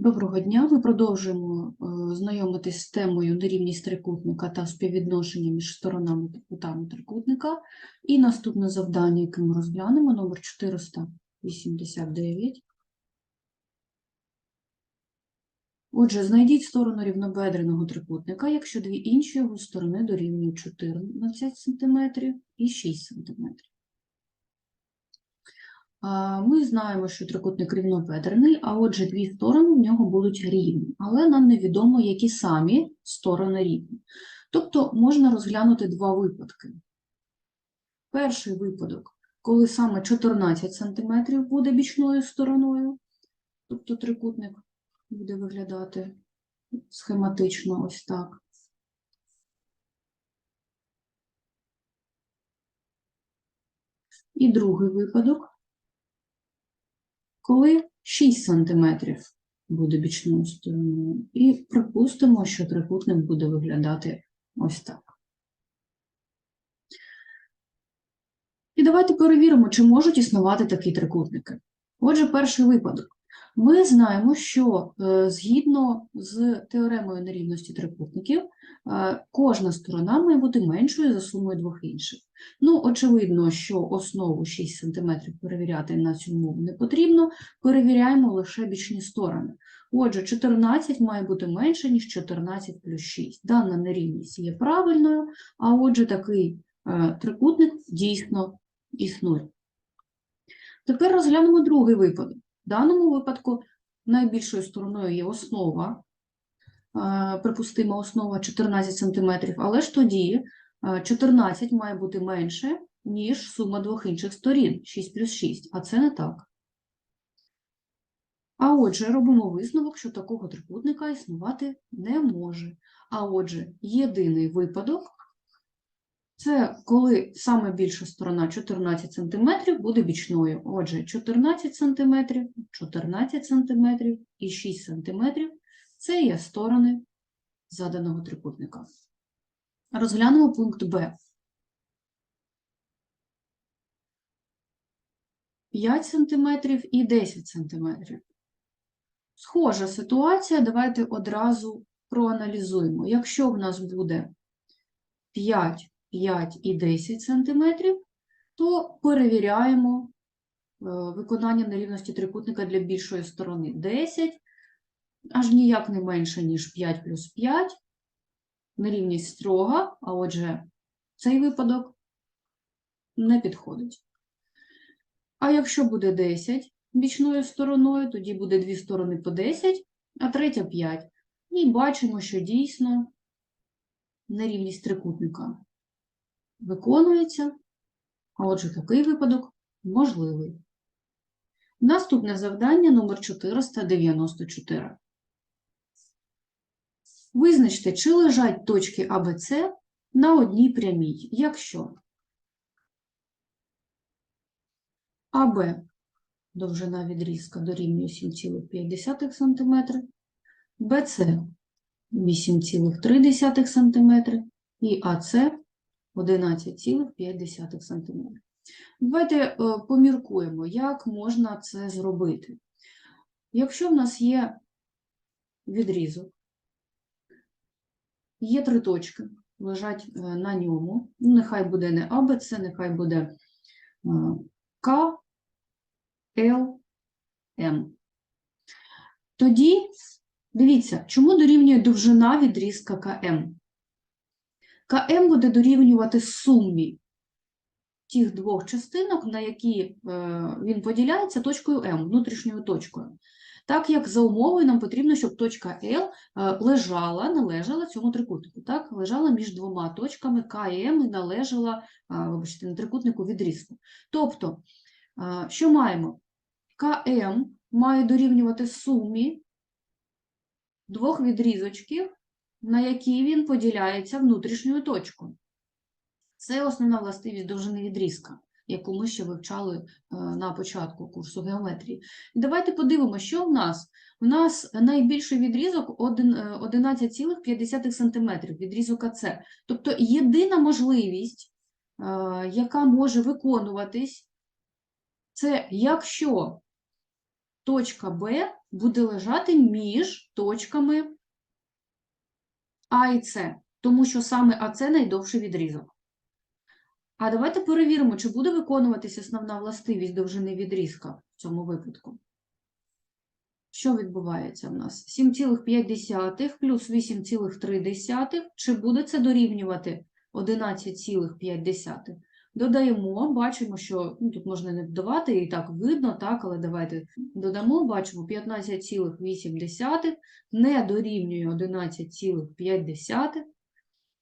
Доброго дня. Ми продовжуємо е, знайомитись з темою нерівність трикутника та співвідношення між сторонами та трикутника. І наступне завдання, яке ми розглянемо, номер 489. Отже, знайдіть сторону рівнобедреного трикутника, якщо дві інші його сторони дорівнюють 14 см і 6 см. Ми знаємо, що трикутник рівнобедрений, а отже, дві сторони в нього будуть рівні, але нам невідомо, які самі сторони рівні. Тобто можна розглянути два випадки. Перший випадок, коли саме 14 см буде бічною стороною, тобто трикутник буде виглядати схематично ось так. І другий випадок, коли 6 см буде бічною стороною. І припустимо, що трикутник буде виглядати ось так. І давайте перевіримо, чи можуть існувати такі трикутники. Отже, перший випадок. Ми знаємо, що е, згідно з теоремою нерівності трикутників, е, кожна сторона має бути меншою за сумою двох інших. Ну, очевидно, що основу 6 см перевіряти на умову не потрібно, перевіряємо лише бічні сторони. Отже, 14 має бути менше, ніж 14 плюс 6. Дана нерівність є правильною, а отже, такий е, трикутник дійсно існує. Тепер розглянемо другий випадок. Даному випадку найбільшою стороною є основа, е, припустима основа 14 см, але ж тоді е, 14 має бути менше, ніж сума двох інших сторін 6 плюс 6, а це не так. А отже, робимо висновок, що такого трикутника існувати не може. А отже, єдиний випадок це коли саме більша сторона 14 см буде бічною. Отже, 14 см, 14 см і 6 см це є сторони заданого трикутника. Розглянемо пункт Б. 5 см і 10 см. Схожа ситуація, давайте одразу проаналізуємо. Якщо в нас буде 5 5 і 10 см, то перевіряємо е, виконання нерівності трикутника для більшої сторони 10, аж ніяк не менше, ніж 5 плюс 5. Нерівність строга, а отже, цей випадок не підходить. А якщо буде 10 бічною стороною, тоді буде дві сторони по 10, а третя 5. І бачимо, що дійсно нерівність трикутника виконується, а отже, такий випадок можливий. Наступне завдання номер 494. Визначте, чи лежать точки АБЦ на одній прямій, якщо АБ довжина відрізка дорівнює 7,5 см, БЦ 8,3 см і АЦ 11,5 см. Давайте е, поміркуємо, як можна це зробити. Якщо в нас є відрізок, є три точки, лежать е, на ньому, ну, нехай буде не А, Б, С, нехай буде е, К, Л, М. Тоді, дивіться, чому дорівнює довжина відрізка КМ? КМ буде дорівнювати сумі тих двох частинок, на які е, він поділяється точкою М, внутрішньою точкою. Так як за умовою нам потрібно, щоб точка L е, лежала, належала цьому трикутнику, так? лежала між двома точками К і М і належала, е, вибачте, на трикутнику відрізку. Тобто, що маємо? КМ має дорівнювати сумі двох відрізочків, на які він поділяється внутрішньою точкою. Це основна властивість довжини відрізка, яку ми ще вивчали е, на початку курсу геометрії. Давайте подивимося, що в нас. У нас найбільший відрізок е, 11,5 см, відрізок АЦ. Тобто єдина можливість, е, яка може виконуватись, це якщо точка Б буде лежати між точками А і С, тому що саме АЦ найдовший відрізок. А давайте перевіримо, чи буде виконуватися основна властивість довжини відрізка в цьому випадку. Що відбувається в нас? 7,5 плюс 8,3. Чи буде це дорівнювати 11,5? Додаємо, бачимо, що ну, тут можна не додавати, і так видно, так, але давайте додамо, бачимо 15,8 не дорівнює 11,5.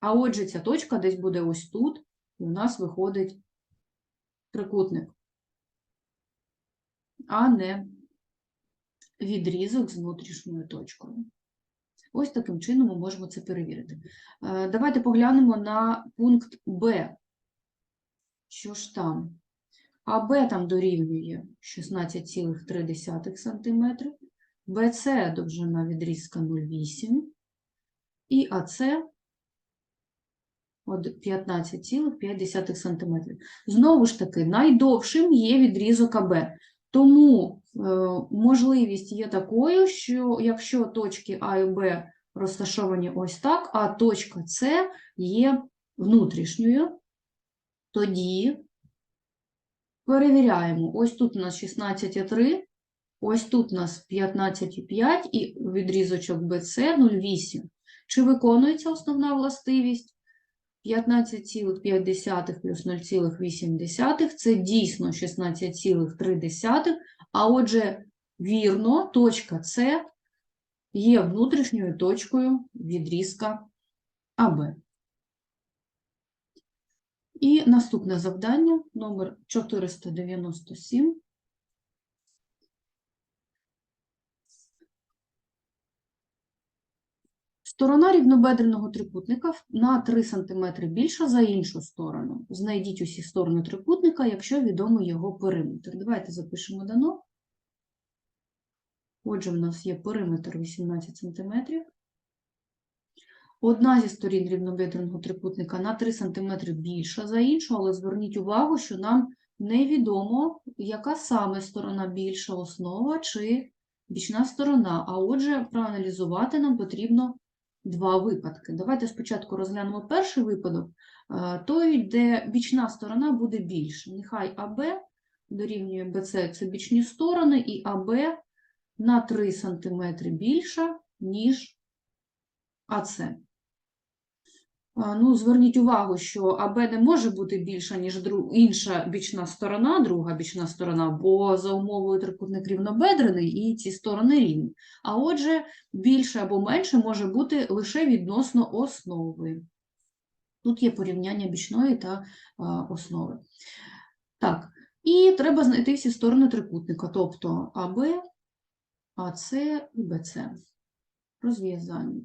А отже, ця точка десь буде ось тут, і у нас виходить трикутник, а не відрізок з внутрішньою точкою. Ось таким чином ми можемо це перевірити. Е, Давайте поглянемо на пункт Б. Що ж там? АБ там дорівнює 16,3 см, БЦ довжина відрізка 0,8 і АЦ 15,5 см. Знову ж таки, найдовшим є відрізок АБ. Тому е, можливість є такою, що якщо точки А і Б розташовані ось так, а точка С є внутрішньою, тоді перевіряємо. Ось тут у нас 16,3, ось тут у нас 15,5 і відрізочок BC 0,8. Чи виконується основна властивість? 15,5 плюс 0,8 це дійсно 16,3, а отже, вірно, точка С є внутрішньою точкою відрізка АБ. І наступне завдання, номер 497. Сторона рівнобедреного трикутника на 3 см більша за іншу сторону. Знайдіть усі сторони трикутника, якщо відомий його периметр. Давайте запишемо дано. Отже, в нас є периметр 18 см. Одна зі сторін рівнобедреного трикутника на 3 см більша за іншу, але зверніть увагу, що нам невідомо, яка саме сторона більша основа чи бічна сторона. А отже, проаналізувати нам потрібно два випадки. Давайте спочатку розглянемо перший випадок, е, той, де бічна сторона буде більше. Нехай АБ дорівнює БЦ це бічні сторони, і АБ на 3 см більша, ніж АЦ. Ну, зверніть увагу, що АБ не може бути більша, ніж дру- інша бічна сторона, друга бічна сторона, бо за умовою трикутник рівнобедрений і ці сторони рівні. А отже, більше або менше може бути лише відносно основи. Тут є порівняння бічної та а, основи. Так, і треба знайти всі сторони трикутника, тобто АБ, АЦ і БЦ. Розв'язання.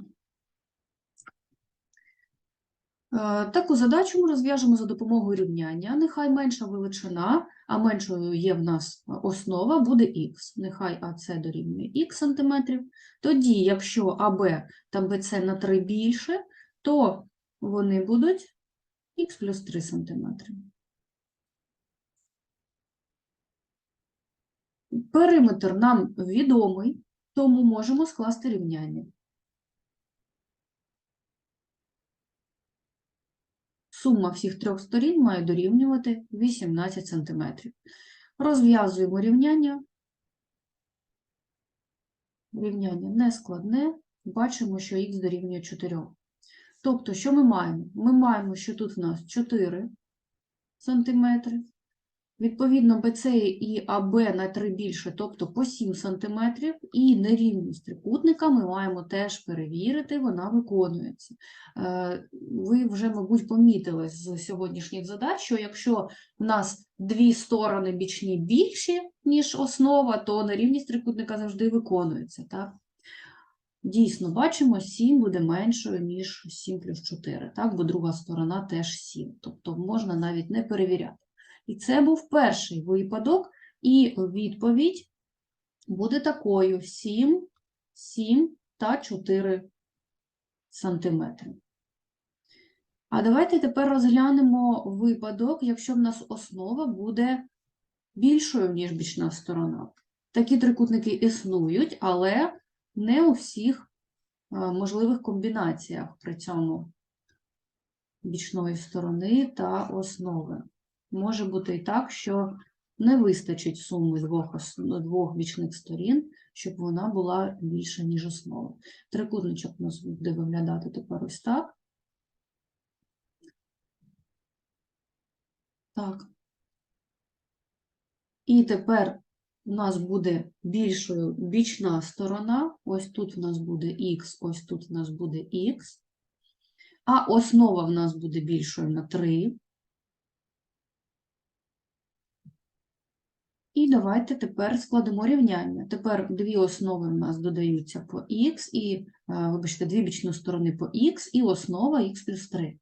Е, Таку задачу ми розв'яжемо за допомогою рівняння. Нехай менша величина, а меншою є в нас основа, буде х. Нехай АС дорівнює х сантиметрів. Тоді, якщо АБ та БЦ на 3 більше, то вони будуть х плюс 3 сантиметри. Периметр нам відомий, тому можемо скласти рівняння. Сума всіх трьох сторін має дорівнювати 18 см. Розв'язуємо рівняння. Рівняння не складне. Бачимо, що х дорівнює 4. Тобто, що ми маємо? Ми маємо, що тут в нас 4 см. Відповідно, BC і АБ на 3 більше, тобто по 7 см, і нерівність трикутника ми маємо теж перевірити, вона виконується. Е, Ви вже, мабуть, помітили з сьогоднішніх задач, що якщо в нас дві сторони бічні більші, ніж основа, то нерівність трикутника завжди виконується. Так? Дійсно, бачимо, 7 буде меншою, ніж 7 плюс 4, так? бо друга сторона теж 7, тобто можна навіть не перевіряти. І це був перший випадок, і відповідь буде такою: 7, 7 та 4 сантиметри. А давайте тепер розглянемо випадок, якщо в нас основа буде більшою, ніж бічна сторона. Такі трикутники існують, але не у всіх е, можливих комбінаціях при цьому бічної сторони та основи. Може бути і так, що не вистачить суми двох, двох бічних сторін, щоб вона була більша, ніж основа. Трикутничок у нас буде виглядати тепер ось так. Так. І тепер у нас буде більшою бічна сторона. Ось тут в нас буде х, ось тут в нас буде х. А основа в нас буде більшою на 3. І давайте тепер складемо рівняння. Тепер дві основи в нас додаються по х, і, е, вибачте, дві бічні сторони по х, і основа х плюс 3.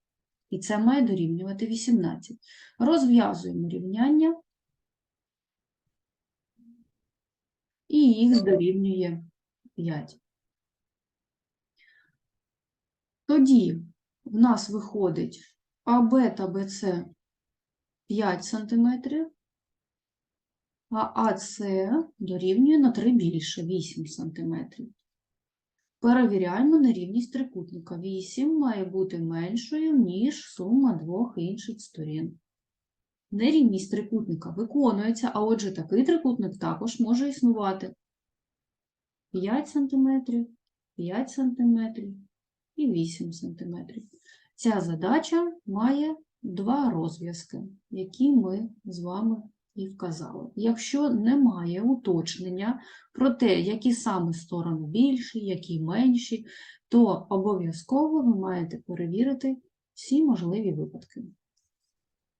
І це має дорівнювати 18. Розв'язуємо рівняння. І х дорівнює 5. Тоді в нас виходить АБ та БЦ 5 см, а АС дорівнює на 3 більше 8 см. Перевіряємо нерівність трикутника. 8 має бути меншою, ніж сума двох інших сторін. Нерівність трикутника виконується, а отже, такий трикутник також може існувати. 5 см, 5 см і 8 см. Ця задача має два розв'язки, які ми з вами і вказали. Якщо немає уточнення про те, які саме сторони більші, які менші, то обов'язково ви маєте перевірити всі можливі випадки.